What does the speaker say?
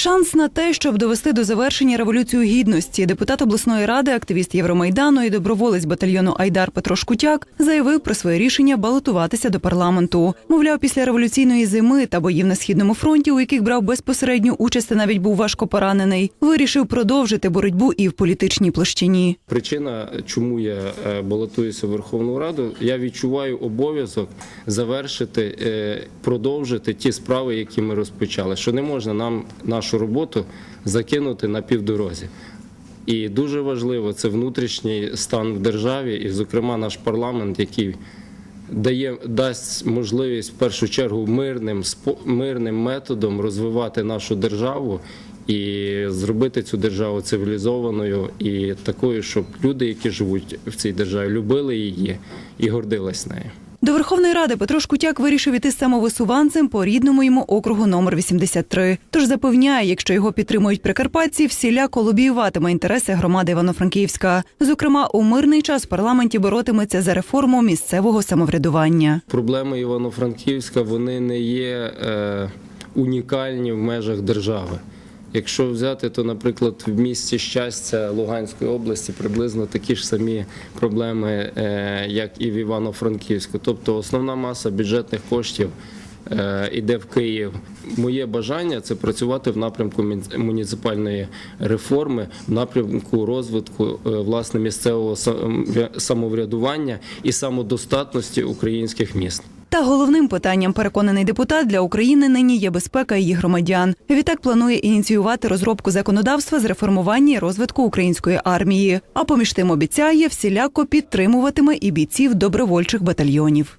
Шанс на те, щоб довести до завершення революцію гідності, депутат обласної ради, активіст Євромайдану і доброволець батальйону Айдар Петро Шкутяк заявив про своє рішення балотуватися до парламенту. Мовляв, після революційної зими та боїв на східному фронті, у яких брав безпосередню участь, навіть був важко поранений, вирішив продовжити боротьбу і в політичній площині. Причина, чому я е, балотуюся в Верховну Раду, я відчуваю обов'язок завершити, е, продовжити ті справи, які ми розпочали. Що не можна нам нашу роботу закинути на півдорозі. І дуже важливо це внутрішній стан в державі, і, зокрема, наш парламент, який дає дасть можливість в першу чергу мирним мирним методом розвивати нашу державу і зробити цю державу цивілізованою і такою, щоб люди, які живуть в цій державі, любили її і гордились нею. До Верховної Ради Петро Шкутяк вирішив іти самовисуванцем по рідному йому округу номер 83. Тож запевняє, якщо його підтримують прикарпатці, всіляко лобіюватиме інтереси громади Івано-Франківська. Зокрема, у мирний час в парламенті боротиметься за реформу місцевого самоврядування. Проблеми Івано-Франківська вони не є е, унікальні в межах держави. Якщо взяти, то, наприклад, в місті щастя Луганської області приблизно такі ж самі проблеми, е, як і в Івано-Франківську. Тобто основна маса бюджетних коштів е, іде в Київ. Моє бажання це працювати в напрямку муніципальної реформи, в напрямку розвитку е, власне місцевого самоврядування і самодостатності українських міст. Та головним питанням, переконаний депутат, для України нині є безпека її громадян. Відтак планує ініціювати розробку законодавства з реформування і розвитку української армії. А поміж тим обіцяє всіляко підтримуватиме і бійців добровольчих батальйонів.